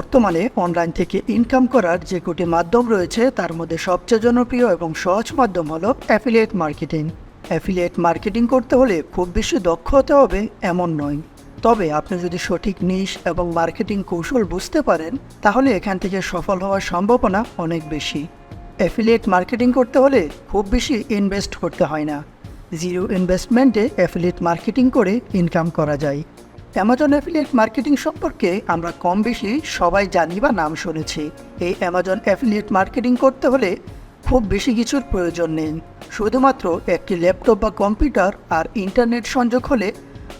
বর্তমানে অনলাইন থেকে ইনকাম করার যে কোটি মাধ্যম রয়েছে, তার মধ্যে সবচেয়ে জনপ্রিয় এবং সহজ মাধ্যম হলো অ্যাফিলিয়েট মার্কেটিং অ্যাফিলিয়েট মার্কেটিং করতে হলে খুব বেশি দক্ষ হতে হবে এমন নয়। তবে আপনি যদি সঠিক নিশ এবং মার্কেটিং কৌশল বুঝতে পারেন, তাহলে এখান থেকে সফল হওয়ার সম্ভাবনা অনেক বেশি। অ্যাফিলিয়েট মার্কেটিং করতে হলে খুব বেশি ইনভেস্ট করতে হয় না। জিরো ইনভেস্টমেন্টে অ্যাফিলিয়েট মার্কেটিং করে ইনকাম করা যায়। অ্যামাজন অ্যাফিলিয়েট মার্কেটিং সম্পর্কে আমরা কম বেশি সবাই জানি বা নাম শুনেছি। এই অ্যামাজন অ্যাফিলিয়েট মার্কেটিং করতে হলে খুব বেশি কিছুর প্রয়োজন নেই। শুধুমাত্র একটি ল্যাপটপ বা কম্পিউটার আর ইন্টারনেট সংযোগ হলে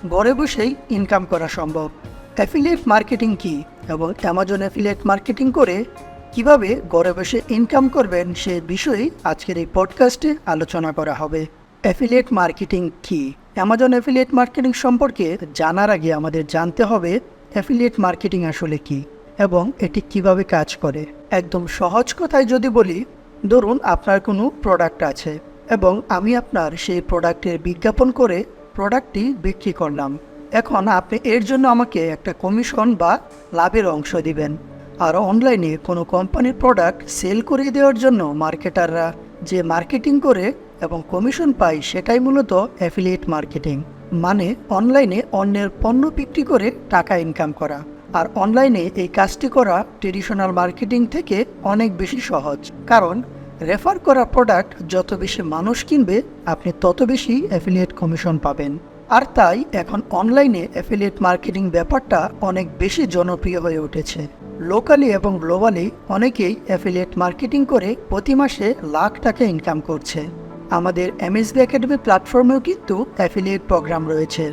ঘরে বসেই ইনকাম করা সম্ভব। অ্যাফিলিয়েট মার্কেটিং কি এবং অ্যামাজন অ্যাফিলিয়েট মার্কেটিং করে কীভাবে ঘরে বসে ইনকাম করবেন সে বিষয়ে আজকের এই পডকাস্টে আলোচনা করা হবে। অ্যাফিলিয়েট মার্কেটিং কি? অ্যামাজন অ্যাফিলিয়েট মার্কেটিং সম্পর্কে জানার আগে আমাদের জানতে হবে অ্যাফিলিয়েট মার্কেটিং আসলে কি এবং এটি কীভাবে কাজ করে। একদম সহজ কথায় যদি বলি, ধরুন আপনার কোনো প্রোডাক্ট আছে এবং আমি আপনার সেই প্রোডাক্টের বিজ্ঞাপন করে প্রোডাক্টটি বিক্রি করলাম। এখন আপনি এর জন্য আমাকে একটা কমিশন বা লাভের অংশ দিবেন। আর অনলাইনে কোনো কোম্পানির প্রোডাক্ট সেল করে দেওয়ার জন্য মার্কেটাররা যে মার্কেটিং করে এবং কমিশন পাই সেটাই মূলত অ্যাফিলিয়েট মার্কেটিং মানে অনলাইনে অন্যের পণ্য বিক্রি করে টাকা ইনকাম করা। আর অনলাইনে এই কাজটি করা ট্রেডিশনাল মার্কেটিং থেকে অনেক বেশি সহজ, কারণ রেফার করা প্রোডাক্ট যত বেশি মানুষ কিনবে, আপনি তত বেশি অ্যাফিলিয়েট কমিশন পাবেন। আর তাই এখন অনলাইনে অ্যাফিলিয়েট মার্কেটিং ব্যাপারটা অনেক বেশি জনপ্রিয় হয়ে উঠেছে। লোকালি এবং গ্লোবালি অনেকেই অ্যাফিলিয়েট মার্কেটিং করে প্রতি মাসে লাখ টাকা ইনকাম করছে। আমাদের এমএসবি একাডেমি প্ল্যাটফর্মেও কিন্তু অ্যাফিলিয়েট প্রোগ্রাম রয়েছে,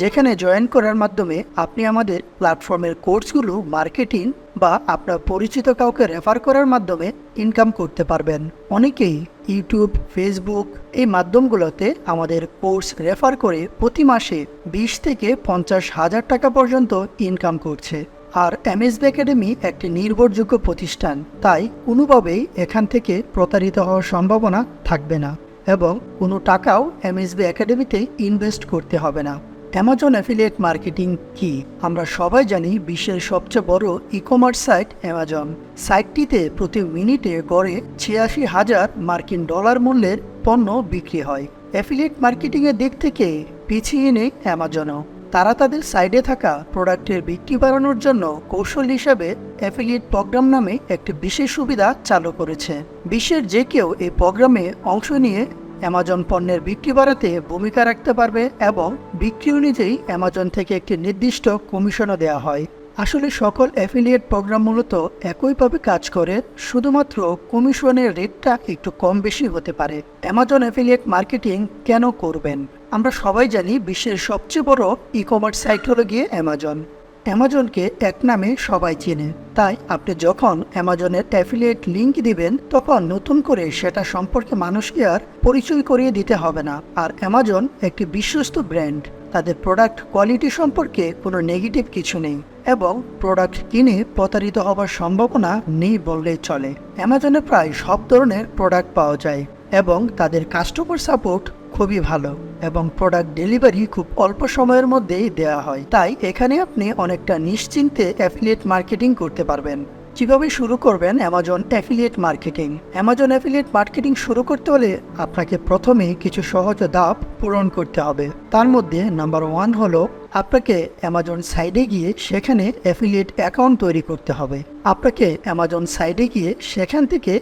যেখানে জয়েন করার মাধ্যমে আপনি আমাদের প্ল্যাটফর্মের কোর্সগুলো, মার্কেটিং বা আপনার পরিচিত কাউকে রেফার করার মাধ্যমে ইনকাম করতে পারবেন। অনেকেই ইউটিউব, ফেসবুক এই মাধ্যমগুলোতে আমাদের কোর্স রেফার করে প্রতি মাসে বিশ থেকে পঞ্চাশ হাজার টাকা পর্যন্ত ইনকাম করছে। আর এমএসবি একাডেমি একটি নির্ভরযোগ্য প্রতিষ্ঠান, তাই কোনোভাবেই এখান থেকে প্রতারিত হওয়ার সম্ভাবনা থাকবে না। এবং কোনো টাকাও এমএসবি একাডেমিতে ইনভেস্ট করতে হবে না। অ্যামাজন অ্যাফিলিয়েট মার্কেটিং কি? আমরা সবাই জানি বিশ্বের সবচেয়ে বড় ই কমার্স সাইট অ্যামাজন সাইটটিতে প্রতি মিনিটে গড়ে ছিয়াশি হাজার মার্কিন ডলার মূল্যের পণ্য বিক্রি হয়। অ্যাফিলিয়েট মার্কেটিংয়ের দিক থেকে পিছিয়ে নেই অ্যামাজনও তারা তাদের সাইডে থাকা প্রোডাক্টের বিক্রি বাড়ানোর জন্য কৌশল হিসাবে অ্যাফিলিয়েট প্রোগ্রাম নামে একটি বিশেষ সুবিধা চালু করেছে। বিশ্বের যে কেউ এই প্রোগ্রামে অংশ নিয়ে অ্যামাজন পণ্যের বিক্রি বাড়াতে ভূমিকা রাখতে পারবে এবং বিক্রি অনুযায়ী অ্যামাজন থেকে একটি নির্দিষ্ট কমিশনও দেওয়া হয়। আসলে সকল অ্যাফিলিয়েট প্রোগ্রাম মূলত একইভাবে কাজ করে, শুধুমাত্র কমিশনের রেটটা একটু কম বেশি হতে পারে। অ্যামাজন অ্যাফিলিয়েট মার্কেটিং কেন করবেন? আমরা সবাই জানি বিশ্বের সবচেয়ে বড় ই কমার্স সাইট হলো গিয়ে অ্যামাজন অ্যামাজনকে এক নামে সবাই চেনে। তাই আপনি যখন অ্যামাজনের অ্যাফিলিয়েট লিঙ্ক দিবেন, তখন নতুন করে সেটা সম্পর্কে মানুষকে আর পরিচয় করিয়ে দিতে হবে না। আর অ্যামাজন একটি বিশ্বস্ত ব্র্যান্ড তাদের প্রোডাক্ট কোয়ালিটি সম্পর্কে কোনো নেগেটিভ কিছু নেই। এবং প্রোডাক্ট কিনে প্রতারিত হবার সম্ভাবনা নেই বললেই চলে। অ্যামাজনে প্রায় সব ধরনের প্রোডাক্ট পাওয়া যায় এবং তাদের কাস্টমার সাপোর্ট খুবই ভালো এবং প্রোডাক্ট ডেলিভারি খুব অল্প সময়ের মধ্যেই দেওয়া হয়। তাই এখানে আপনি অনেকটা নিশ্চিন্তে অ্যাফিলিয়েট মার্কেটিং করতে পারবেন। কীভাবে শুরু করবেন Amazon affiliate marketing Amazon affiliate marketing শুরু করতে হলে আপনাকে প্রথমে কিছু সহজ ধাপ পূরণ করতে হবে। তার মধ্যে নাম্বার ওয়ান হলো আপনাকে অ্যামাজন সাইডে গিয়ে সেখানে অ্যাফিলিয়েট অ্যাকাউন্ট তৈরি করতে হবে। আপনাকে অ্যামাজন সাইডে গিয়ে সেখান থেকে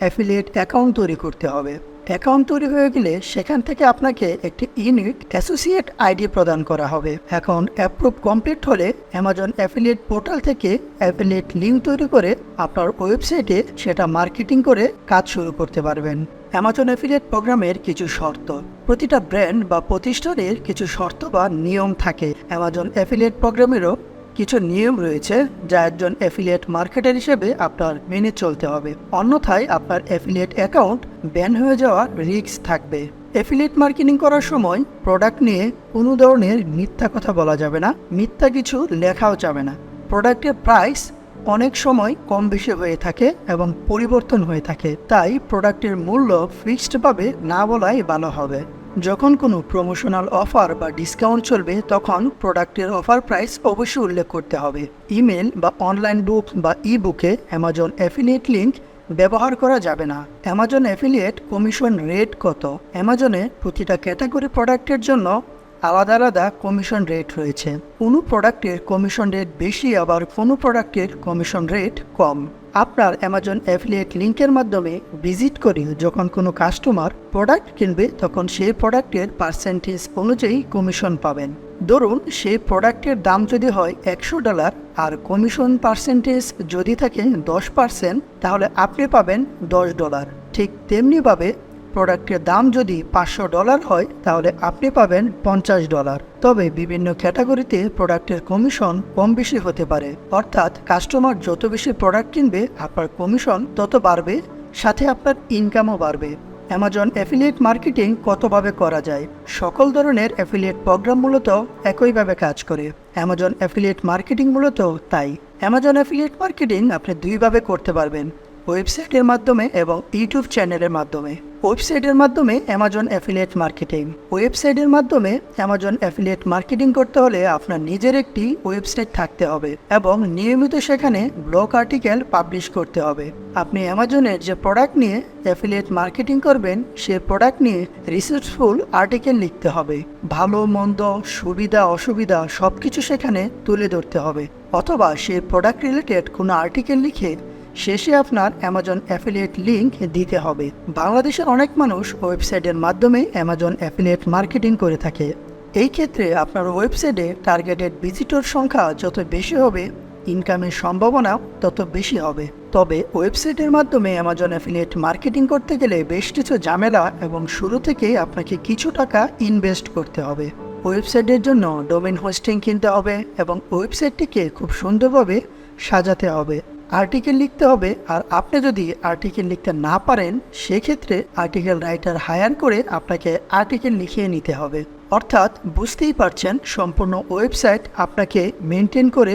অ্যাফিলিয়েট অ্যাকাউন্ট তৈরি করতে হবে। অ্যাকাউন্ট তৈরি হয়ে গেলে সেখান থেকে আপনাকে একটি ইউনিক অ্যাসোসিয়েট আইডি প্রদান করা হবে। অ্যাকাউন্ট অ্যাপ্রুভ কমপ্লিট হলে অ্যামাজন অ্যাফিলিয়েট পোর্টাল থেকে অ্যাফিলিয়েট লিঙ্ক তৈরি করে আপনার ওয়েবসাইটে সেটা মার্কেটিং করে কাজ শুরু করতে পারবেন। অ্যামাজন অ্যাফিলিয়েট প্রোগ্রামের কিছু শর্ত। প্রতিটা ব্র্যান্ড বা প্রতিষ্ঠানের কিছু শর্ত বা নিয়ম থাকে। অ্যামাজন অ্যাফিলিয়েট প্রোগ্রামেরও কিছু নিয়ম রয়েছে, যা একজন অ্যাফিলিয়েট মার্কেটার হিসেবে আপনার মেনে চলতে হবে। অন্যথায় আপনার অ্যাফিলিয়েট অ্যাকাউন্ট ব্যান হয়ে যাওয়ার রিস্ক থাকবে। অ্যাফিলিয়েট মার্কেটিং করার সময় প্রোডাক্ট নিয়ে কোনো ধরনের মিথ্যা কথা বলা যাবে না, মিথ্যা কিছু লেখাও যাবে না। প্রোডাক্টের প্রাইস অনেক সময় কম বেশি হয়ে থাকে এবং পরিবর্তন হয়ে থাকে। তাই প্রোডাক্টের মূল্য ফিক্সডভাবে না বলাই ভালো হবে। যখন কোনো প্রমোশনাল অফার বা ডিসকাউন্ট চলবে, তখন প্রোডাক্টের অফার প্রাইস অবশ্যই উল্লেখ করতে হবে। ইমেল বা অনলাইন বুক বা ই বুকে অ্যামাজন অ্যাফিলিয়েট লিঙ্ক ব্যবহার করা যাবে না। অ্যামাজন অ্যাফিলিয়েট কমিশন রেট কত? অ্যামাজনে প্রতিটা ক্যাটাগরি প্রোডাক্টের জন্য আলাদা আলাদা কমিশন রেট রয়েছে। কোনো প্রোডাক্টের কমিশন রেট বেশি, আবার কোনো প্রোডাক্টের কমিশন রেট কম। আপনার অ্যামাজন অ্যাফিলিয়েট লিঙ্কের মাধ্যমে ভিজিট করে যখন কোনো কাস্টমার প্রোডাক্ট কিনবে, তখন সেই প্রোডাক্টের পার্সেন্টেজ অনুযায়ী কমিশন পাবেন। ধরুন, সেই প্রোডাক্টের দাম যদি হয় একশো ডলার আর কমিশন পার্সেন্টেজ যদি থাকে দশ পার্সেন্ট তাহলে আপনি পাবেন দশ ডলার ঠিক তেমনিভাবে প্রোডাক্টের দাম যদি পাঁচশো ডলার হয়, তাহলে আপনি পাবেন পঞ্চাশ ডলার। তবে বিভিন্ন ক্যাটাগরিতে প্রোডাক্টের কমিশন কম বেশি হতে পারে। অর্থাৎ কাস্টমার যত বেশি প্রোডাক্ট কিনবে, আপনার কমিশন তত বাড়বে, সাথে আপনার ইনকামও বাড়বে। অ্যামাজন অ্যাফিলিয়েট মার্কেটিং কতভাবে করা যায়? সকল ধরনের অ্যাফিলিয়েট প্রোগ্রাম মূলত একইভাবে কাজ করে। অ্যামাজন অ্যাফিলিয়েট মার্কেটিং মূলত তাই। অ্যামাজন অ্যাফিলিয়েট মার্কেটিং আপনি দুইভাবে করতে পারবেন। ওয়েবসাইটের মাধ্যমে এবং ইউটিউব চ্যানেলের মাধ্যমে। ওয়েবসাইটের মাধ্যমে অ্যামাজন অ্যাফিলিয়েট মার্কেটিং ওয়েবসাইটের মাধ্যমে অ্যামাজন অ্যাফিলিয়েট মার্কেটিং করতে হলে আপনার নিজের একটি ওয়েবসাইট থাকতে হবে এবং নিয়মিত সেখানে ব্লগ আর্টিকেল পাবলিশ করতে হবে। আপনি অ্যামাজনের যে প্রোডাক্ট নিয়ে অ্যাফিলিয়েট মার্কেটিং করবেন, সে প্রোডাক্ট নিয়ে রিসার্চফুল আর্টিকেল লিখতে হবে। ভালো, মন্দ, সুবিধা, অসুবিধা সব কিছু সেখানে তুলে ধরতে হবে। অথবা সে প্রোডাক্ট রিলেটেড কোনো আর্টিকেল লিখে শেষে আপনার অ্যামাজন অ্যাফিলিয়েট লিঙ্ক দিতে হবে। বাংলাদেশের অনেক মানুষ ওয়েবসাইটের মাধ্যমে অ্যামাজন অ্যাফিলিয়েট মার্কেটিং করে থাকে। এই ক্ষেত্রে আপনার ওয়েবসাইটে টার্গেটেড ভিজিটর সংখ্যা যত বেশি হবে ইনকামের সম্ভাবনা তত বেশি হবে। তবে ওয়েবসাইটের মাধ্যমে অ্যামাজন অ্যাফিলিয়েট মার্কেটিং করতে গেলে বেশ কিছু ঝামেলা এবং শুরু থেকেই আপনাকে কিছু টাকা ইনভেস্ট করতে হবে। ওয়েবসাইটের জন্য ডোমেন হোস্টিং কিনতে হবে এবং ওয়েবসাইটটিকে খুব সুন্দরভাবে সাজাতে হবে। আর্টিকেল লিখতে হবে। আর আপনি যদি আর্টিকেল লিখতে না পারেন, সেক্ষেত্রে আর্টিকেল রাইটার হায়ার করে আপনাকে আর্টিকেল লিখিয়ে নিতে হবে। অর্থাৎ বুঝতেই পারছেন, সম্পূর্ণ ওয়েবসাইট আপনাকে মেনটেন করে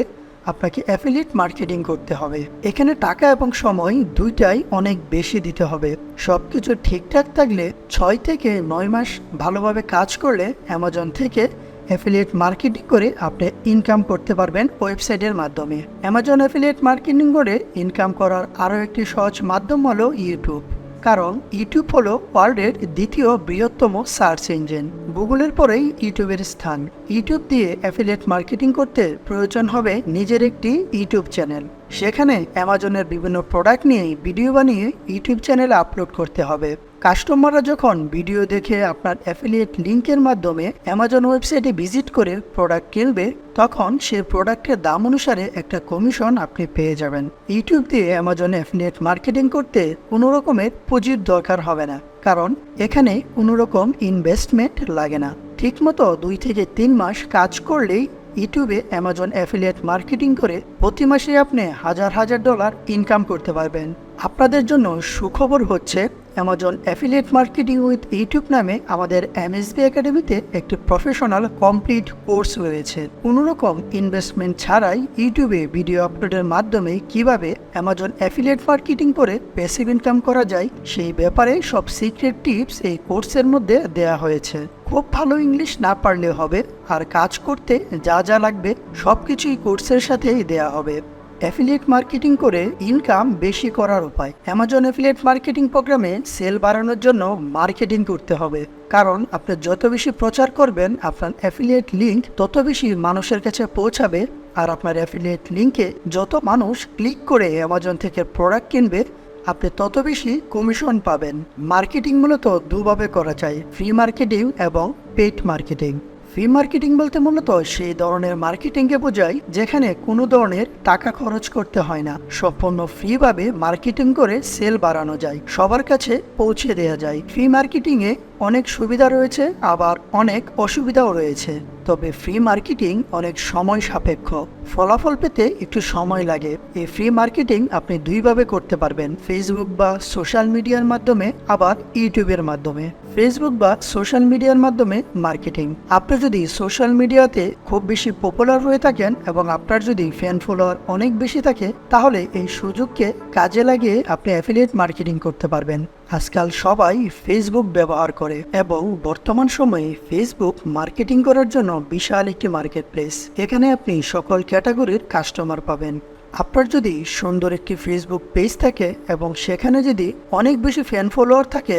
আপনাকে অ্যাফিলিয়েট মার্কেটিং করতে হবে। এখানে টাকা এবং সময় দুইটাই অনেক বেশি দিতে হবে। সব কিছু ঠিকঠাক থাকলে ছয় থেকে নয় মাস ভালোভাবে কাজ করলে অ্যামাজন থেকে অ্যাফিলিয়েট মার্কেটিং করে আপনি ইনকাম করতে পারবেন ওয়েবসাইটের মাধ্যমে। অ্যামাজন অ্যাফিলিয়েট মার্কেটিং করে ইনকাম করার আরও একটি সহজ মাধ্যম হলো ইউটিউব কারণ ইউটিউব হলো ওয়ার্ল্ডের দ্বিতীয় বৃহত্তম সার্চ ইঞ্জিন গুগলের পরেই ইউটিউবের স্থান। ইউটিউব দিয়ে অ্যাফিলিয়েট মার্কেটিং করতে প্রয়োজন হবে নিজের একটি ইউটিউব চ্যানেল সেখানে অ্যামাজনের বিভিন্ন প্রোডাক্ট নিয়ে ভিডিও বানিয়ে ইউটিউব চ্যানেলে আপলোড করতে হবে। কাস্টমাররা যখন ভিডিও দেখে আপনার অ্যাফিলিয়েট লিঙ্কের মাধ্যমে অ্যামাজন ওয়েবসাইটে ভিজিট করে প্রোডাক্ট কিনবে, তখন সে প্রোডাক্টের দাম অনুসারে একটা কমিশন আপনি পেয়ে যাবেন। ইউটিউব দিয়ে অ্যামাজনে অ্যাফিলিয়েট মার্কেটিং করতে কোনো রকমের পুঁজির দরকার হবে না, কারণ এখানে কোনো রকম ইনভেস্টমেন্ট লাগে না। ঠিকমতো দুই থেকে তিন মাস কাজ করলেই ইউটিউবে অ্যামাজন অ্যাফিলিয়েট মার্কেটিং করে প্রতি মাসে আপনি হাজার হাজার ডলার ইনকাম করতে পারবেন। আপনাদের জন্য সুখবর হচ্ছে, Amazon affiliate marketing with YouTube নামে আমাদের এমএসবি একাডেমিতে একটি প্রফেশনাল কমপ্লিট কোর্স রয়েছে। কোনোরকম ইনভেস্টমেন্ট ছাড়াই ইউটিউবে ভিডিও আপলোডের মাধ্যমে কীভাবে অ্যামাজন অ্যাফিলিয়েট মার্কেটিং করে প্যাসিভ ইনকাম করা যায়, সেই ব্যাপারে সব সিক্রেট টিপস এই কোর্সের মধ্যে দেয়া হয়েছে। খুব ভালো ইংলিশ না পারলে হবে, আর কাজ করতে যা যা লাগবে সব কিছুই কোর্সের সাথেই দেয়া হবে। অ্যাফিলিয়েট মার্কেটিং করে ইনকাম বেশি করার উপায়। অ্যামাজন অ্যাফিলিয়েট মার্কেটিং প্রোগ্রামে সেল বাড়ানোর জন্য মার্কেটিং করতে হবে। কারণ আপনি যত বেশি প্রচার করবেন, আপনার অ্যাফিলিয়েট লিঙ্ক তত বেশি মানুষের কাছে পৌঁছাবে। আর আপনার অ্যাফিলিয়েট লিঙ্কে যত মানুষ ক্লিক করে অ্যামাজন থেকে প্রোডাক্ট কিনবে, আপনি তত বেশি কমিশন পাবেন। মার্কেটিং মূলত দুভাবে করা যায়। ফ্রি মার্কেটিং এবং পেইড মার্কেটিং ফ্রি মার্কেটিং বলতে মূলত সেই ধরনের মার্কেটিংকে বোঝায় যেখানে কোনো ধরনের টাকা খরচ করতে হয় না। সম্পূর্ণ ফ্রিভাবে মার্কেটিং করে সেল বাড়ানো যায়, সবার কাছে পৌঁছে দেওয়া যায়। ফ্রি মার্কেটিংয়ে অনেক সুবিধা রয়েছে, আবার অনেক অসুবিধাও রয়েছে। তবে ফ্রি মার্কেটিং অনেক সময় সাপেক্ষ। ফলাফল পেতে একটু সময় লাগে। এই ফ্রি মার্কেটিং আপনি দুইভাবে করতে পারবেন। ফেসবুক বা সোশ্যাল মিডিয়ার মাধ্যমে, আবার ইউটিউবের মাধ্যমে। ফেসবুক বা সোশ্যাল মিডিয়ার মাধ্যমে মার্কেটিং আপনি যদি সোশ্যাল মিডিয়াতে খুব বেশি পপুলার হয়ে থাকেন এবং আপনার যদি ফ্যান ফলোয়ার অনেক বেশি থাকে, তাহলে এই সুযোগকে কাজে লাগিয়ে আপনি অ্যাফিলিয়েট মার্কেটিং করতে পারবেন। আজকাল সবাই ফেসবুক ব্যবহার করে এবং বর্তমান সময়ে ফেসবুক মার্কেটিং করার জন্য বিশাল একটি মার্কেট প্লেস এখানে আপনি সকল ক্যাটাগরির কাস্টমার পাবেন। আপনার যদি সুন্দর একটি ফেসবুক পেজ থাকে এবং সেখানে যদি অনেক বেশি ফ্যান ফলোয়ার থাকে,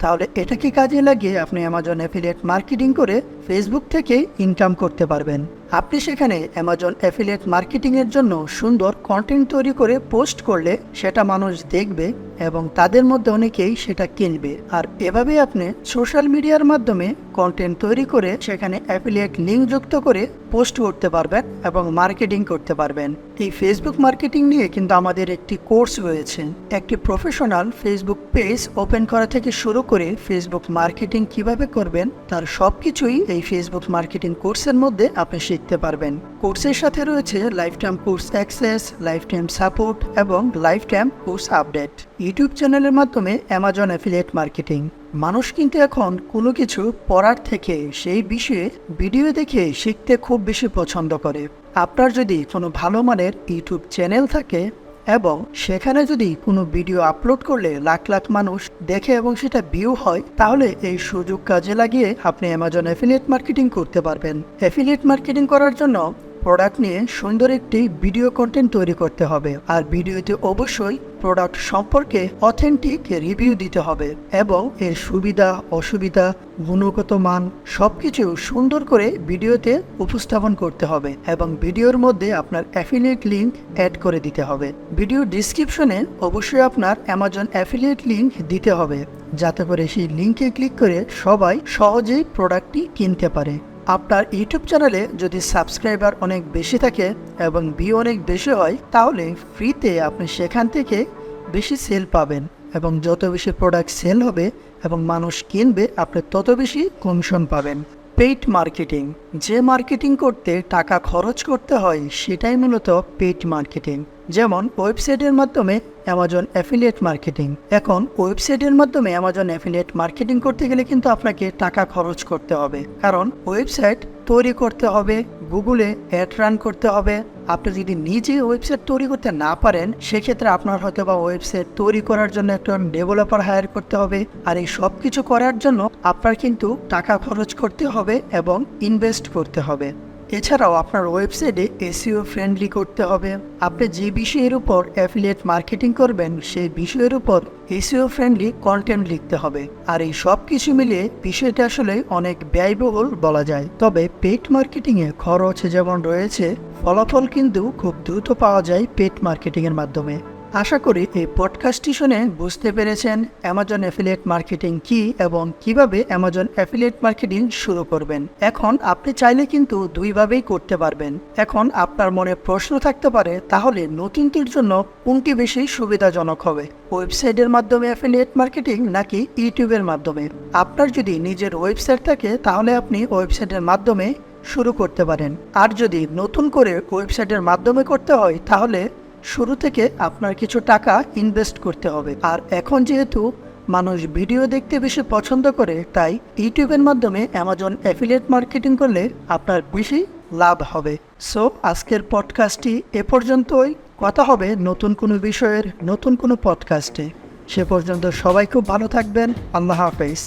তাহলে এটাকে কাজে লাগিয়ে আপনি অ্যামাজন অ্যাফিলিয়েট মার্কেটিং করে ফেসবুক থেকে ইনকাম করতে পারবেন। আপনি সেখানে অ্যামাজন অ্যাফিলিয়েট মার্কেটিংয়ের জন্য সুন্দর কন্টেন্ট তৈরি করে পোস্ট করলে সেটা মানুষ দেখবে এবং তাদের মধ্যে অনেকেই সেটা কিনবে। আর এভাবে আপনি সোশ্যাল মিডিয়ার মাধ্যমে কন্টেন্ট তৈরি করে সেখানে অ্যাফিলিয়েট লিঙ্ক যুক্ত করে পোস্ট করতে পারবেন এবং মার্কেটিং করতে পারবেন। এই ফেসবুক মার্কেটিং নিয়ে কিন্তু আমাদের একটি কোর্স রয়েছে। একটি প্রফেশনাল ফেসবুক পেজ ওপেন করা থেকে শুরু করে ফেসবুক মার্কেটিং কীভাবে করবেন, তার সব কিছুই এই ফেসবুক মার্কেটিং কোর্সের মধ্যে আপনি শিখতে পারবেন। কোর্সের সাথে রয়েছে lifetime course access lifetime support এবং lifetime course update YouTube চ্যানেলের মাধ্যমে অ্যামাজন অ্যাফিলিয়েট মার্কেটিং মানুষ কিন্তু এখন কোনো কিছু পড়ার থেকে সেই বিষয়ে ভিডিও দেখে শিখতে খুব বেশি পছন্দ করে। আপনার যদি কোনো ভালো মানের ইউটিউব চ্যানেল থাকে এবং সেখানে যদি কোনো ভিডিও আপলোড করলে লাখ লাখ মানুষ দেখে এবং সেটা ভিউ হয়, তাহলে এই সুযোগ কাজে লাগিয়ে আপনি অ্যামাজন অ্যাফিলিয়েট মার্কেটিং করতে পারবেন। অ্যাফিলিয়েট মার্কেটিং করার জন্য প্রোডাক্ট নিয়ে সুন্দর একটি ভিডিও কন্টেন্ট তৈরি করতে হবে। আর ভিডিওতে অবশ্যই প্রোডাক্ট সম্পর্কে অথেন্টিক রিভিউ দিতে হবে এবং এর সুবিধা, অসুবিধা, গুণগত মান সব কিছু সুন্দর করে ভিডিওতে উপস্থাপন করতে হবে এবং ভিডিওর মধ্যে আপনার অ্যাফিলিয়েট লিঙ্ক অ্যাড করে দিতে হবে। ভিডিও ডিসক্রিপশনে অবশ্যই আপনার অ্যামাজন অ্যাফিলিয়েট লিঙ্ক দিতে হবে, যাতে করে সেই লিঙ্কে ক্লিক করে সবাই সহজেই প্রোডাক্টটি কিনতে পারে। আপনার ইউটিউব চ্যানেলে যদি সাবস্ক্রাইবার অনেক বেশি থাকে এবং ভিউ অনেক বেশি হয়, তাহলে ফ্রিতে আপনি সেখান থেকে বেশি সেল পাবেন এবং যত বেশি প্রোডাক্ট সেল হবে এবং মানুষ কিনবে, আপনি তত বেশি কমিশন পাবেন। Paid marketing. যে মার্কেটিং করতে টাকা খরচ করতে হয়, সেটাই মূলত পেইড মার্কেটিং। যেমন ওয়েবসাইটের মাধ্যমে অ্যামাজন অ্যাফিলিয়েট মার্কেটিং। এখন ওয়েবসাইটের মাধ্যমে অ্যামাজন অ্যাফিলিয়েট মার্কেটিং করতে গেলে কিন্তু আপনাকে টাকা খরচ করতে হবে। কারণ ওয়েবসাইট তৈরি করতে হবে, গুগলে অ্যাড রান করতে হবে। আপনি যদি নিজে ওয়েবসাইট তৈরি করতে না পারেন, সেক্ষেত্রে আপনার হয়তো বা ওয়েবসাইট তৈরি করার জন্য একটা ডেভেলপার হায়ার করতে হবে। আর এই সব কিছু করার জন্য আপনার কিন্তু টাকা খরচ করতে হবে এবং ইনভেস্ট করতে হবে। এছাড়াও আপনার ওয়েবসাইটে এসিও ফ্রেন্ডলি করতে হবে। আপনি যে বিষয়ের উপর অ্যাফিলিয়েট মার্কেটিং করবেন, সেই বিষয়ের উপর এসিও ফ্রেন্ডলি কন্টেন্ট লিখতে হবে। আর এই সব কিছু মিলিয়ে বিষয়টা আসলে অনেক ব্যয়বহুল বলা যায়। তবে পেট মার্কেটিংয়ে খরচ যেমন রয়েছে, ফলাফল কিন্তু খুব দ্রুত পাওয়া যায় পেট মার্কেটিংয়ের মাধ্যমে। আশা করি এই পডকাস্টটি শুনে বুঝতে পেরেছেন অ্যামাজন অ্যাফিলিয়েট মার্কেটিং কি এবং কীভাবে অ্যামাজন অ্যাফিলিয়েট মার্কেটিং শুরু করবেন। এখন আপনি চাইলে কিন্তু দুইভাবেই করতে পারবেন। এখন আপনার মনে প্রশ্ন থাকতে পারে, তাহলে নতুনটির জন্য কোনটি বেশি সুবিধাজনক হবে? ওয়েবসাইটের মাধ্যমে অ্যাফিলিয়েট মার্কেটিং নাকি ইউটিউবের মাধ্যমে? আপনার যদি নিজের ওয়েবসাইট থাকে, তাহলে আপনি ওয়েবসাইটের মাধ্যমে শুরু করতে পারেন। আর যদি নতুন করে ওয়েবসাইটের মাধ্যমে করতে হয়, তাহলে শুরু থেকে আপনার কিছু টাকা ইনভেস্ট করতে হবে। আর এখন যেহেতু মানুষ ভিডিও দেখতে বেশি পছন্দ করে, তাই ইউটিউবের মাধ্যমে অ্যামাজন অ্যাফিলিয়েট মার্কেটিং করলে আপনার বেশি লাভ হবে। সো আজকের পডকাস্টটি এ পর্যন্তই। কথা হবে নতুন কোনো বিষয়ের নতুন কোনো পডকাস্টে সে পর্যন্ত সবাই খুব ভালো থাকবেন। আল্লাহ হাফেজ।